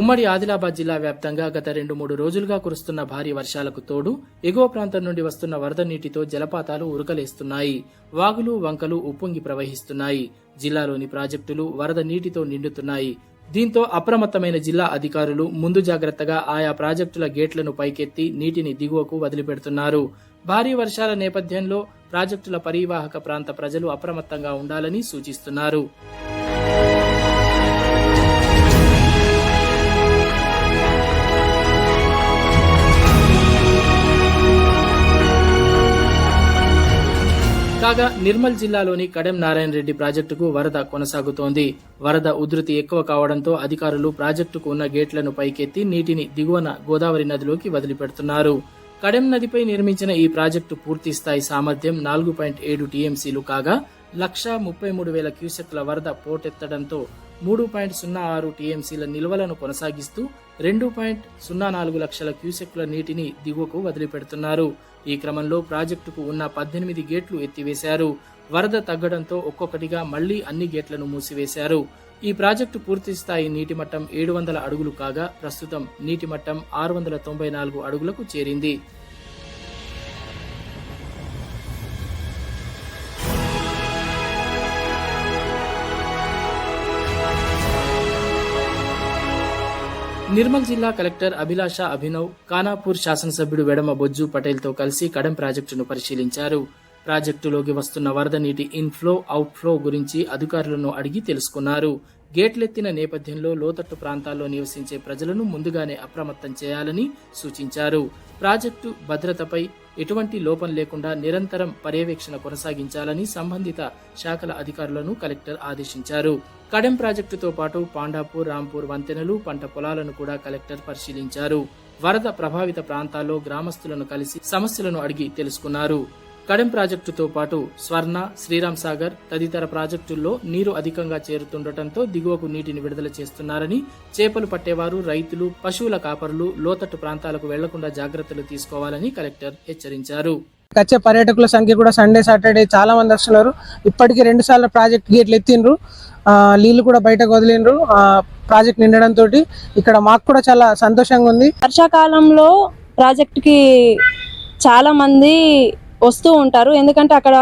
ఉమ్మడి ఆదిలాబాద్ జిల్లా వ్యాప్తంగా గత రెండు మూడు రోజులుగా కురుస్తున్న భారీ వర్షాలకు తోడు ఎగువ ప్రాంతం నుండి వస్తున్న వరద నీటితో జలపాతాలు ఉరకలేస్తున్నాయి. వాగులు వంకలు ఉప్పొంగి ప్రవహిస్తున్నాయి. జిల్లాలోని ప్రాజెక్టులు వరద నీటితో నిండుతున్నాయి. దీంతో అప్రమత్తమైన జిల్లా అధికారులు ముందు జాగ్రత్తగా ఆయా ప్రాజెక్టుల గేట్లను పైకెత్తి నీటిని దిగువకు వదిలిపెడుతున్నారు. భారీ వర్షాల నేపథ్యంలో ప్రాజెక్టుల పరివాహక ప్రాంత ప్రజలు అప్రమత్తంగా ఉండాలని సూచిస్తున్నారు. కాగా నిర్మల్ జిల్లాలోని కడెం నారాయణ రెడ్డి ప్రాజెక్టుకు వరద కొనసాగుతోంది. వరద ఉధృతి ఎక్కువ కావడంతో అధికారులు ప్రాజెక్టుకు ఉన్న గేట్లను పైకెత్తి నీటిని దిగువన గోదావరి నదిలోకి వదిలిపెడుతున్నారు. కడెం నదిపై నిర్మించిన ఈ ప్రాజెక్టు పూర్తి స్థాయి సామర్థ్యం నాలుగు పాయింట్ ఏడు టీఎంసీలు కాగా లక్ష ముప్పై మూడు వేల క్యూసెక్ల వరద పోటెత్తడంతో మూడు పాయింట్ సున్నా ఆరు టీఎంసీల నిల్వలను కొనసాగిస్తూ రెండు పాయింట్ సున్నా నాలుగు లక్షల క్యూసెక్ల నీటిని దిగువకు వదిలిపెడుతున్నారు. ఈ క్రమంలో ప్రాజెక్టుకు ఉన్న పద్దెనిమిది గేట్లు ఎత్తివేశారు. వరద తగ్గడంతో ఒక్కొక్కటిగా మళ్ళీ అన్ని గేట్లను మూసివేశారు. ఈ ప్రాజెక్టు పూర్తి స్థాయి నీటి మట్టం ఏడు వందల అడుగులు కాగా ప్రస్తుతం నీటి మట్టం ఆరు వందల తొంభై నాలుగు అడుగులకు చేరింది. నిర్మల్ జిల్లా కలెక్టర్ అభిలాష అభినవ్ కానాపూర్ శాసనసభ్యుడు వెడమ బొజ్జు పటేల్తో కలిసి కడం ప్రాజెక్టును పరిశీలించారు. ప్రాజెక్టులోకి వస్తున్న వరద నీటి ఇన్ఫ్లో అవుట్ఫ్లో గురించి అధికారులను అడిగి తెలుసుకున్నారు. గేట్లెత్తిన నేపథ్యంలో లోతట్టు ప్రాంతాల్లో నివసించే ప్రజలను ముందుగానే అప్రమత్తం చేయాలని సూచించారు. ప్రాజెక్టు భద్రతపై ఎటువంటి లోపం లేకుండా నిరంతరం పర్యవేక్షణ కొనసాగించాలని సంబంధిత శాఖల అధికారులను కలెక్టర్ ఆదేశించారు. కడెం ప్రాజెక్టుతో పాటు పాండాపూర్ రాంపూర్ వంతెనలు పంట పొలాలను కూడా కలెక్టర్ పరిశీలించారు. వరద ప్రభావిత ప్రాంతాల్లో గ్రామస్తులను కలిసి సమస్యలను అడిగి తెలుసుకున్నారు. కడెం ప్రాజెక్టుతో పాటు స్వర్ణ శ్రీరామ్ సాగర్ తదితర ప్రాజెక్టుల్లో నీరు అధికంగా చేరుతుండటంతో దిగువకు నీటిని విడుదల చేస్తున్నారని చేపలు పట్టేవారు రైతులు పశువుల కాపరులు లోతట్టు ప్రాంతాలకు వెళ్ళకుండా జాగ్రత్తలు తీసుకోవాలని కలెక్టర్ హెచ్చరించారు. వచ్చే పర్యాటకుల సంఖ్య కూడా సండే సాటర్డే చాలా మంది వస్తున్నారు. ఇప్పటికీ రెండు సార్లు ప్రాజెక్ట్ గేట్లు ఎత్తిండ్రు. ఆ, నీళ్ళు కూడా బయటకు వదిలిండ్రు. ఆ, ప్రాజెక్ట్ నిండడం తోటి ఇక్కడ మాకు కూడా చాలా సంతోషంగా ఉంది. వర్షాకాలంలో ప్రాజెక్ట్కి చాలా మంది వస్తూ ఉంటారు. ఎందుకంటే అక్కడ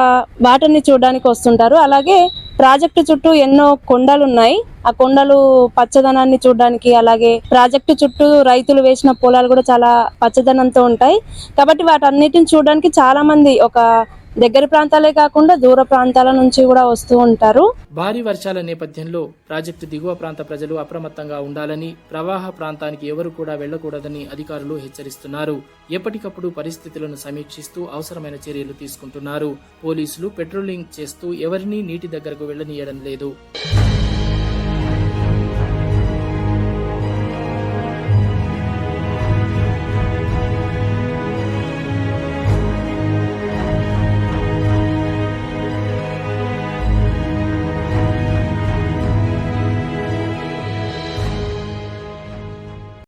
వాటర్ని చూడడానికి వస్తుంటారు. అలాగే ప్రాజెక్టు చుట్టూ ఎన్నో కొండలు ఉన్నాయి. ఆ కొండలు పచ్చదనాన్ని చూడడానికి అలాగే ప్రాజెక్టు చుట్టూ రైతులు వేసిన పొలాలు కూడా చాలా పచ్చదనంతో ఉంటాయి. కాబట్టి వాటన్నిటిని చూడడానికి చాలా మంది ఒక దగ్గర ప్రాంతాలే కాకుండా దూర ప్రాంతాల నుంచి కూడా వస్తూ ఉంటారు. భారీ వర్షాల నేపథ్యంలో ప్రాజెక్టు దిగువ ప్రాంత ప్రజలు అప్రమత్తంగా ఉండాలని ప్రవాహ ప్రాంతానికి ఎవరు కూడా వెళ్ళకూడదని అధికారులు హెచ్చరిస్తున్నారు. ఎప్పటికప్పుడు పరిస్థితులను సమీక్షిస్తూ అవసరమైన చర్యలు తీసుకుంటున్నారు. పోలీసులు పెట్రోలింగ్ చేస్తూ ఎవరినీ నీటి దగ్గరకు వెళ్ళనీయడం లేదు.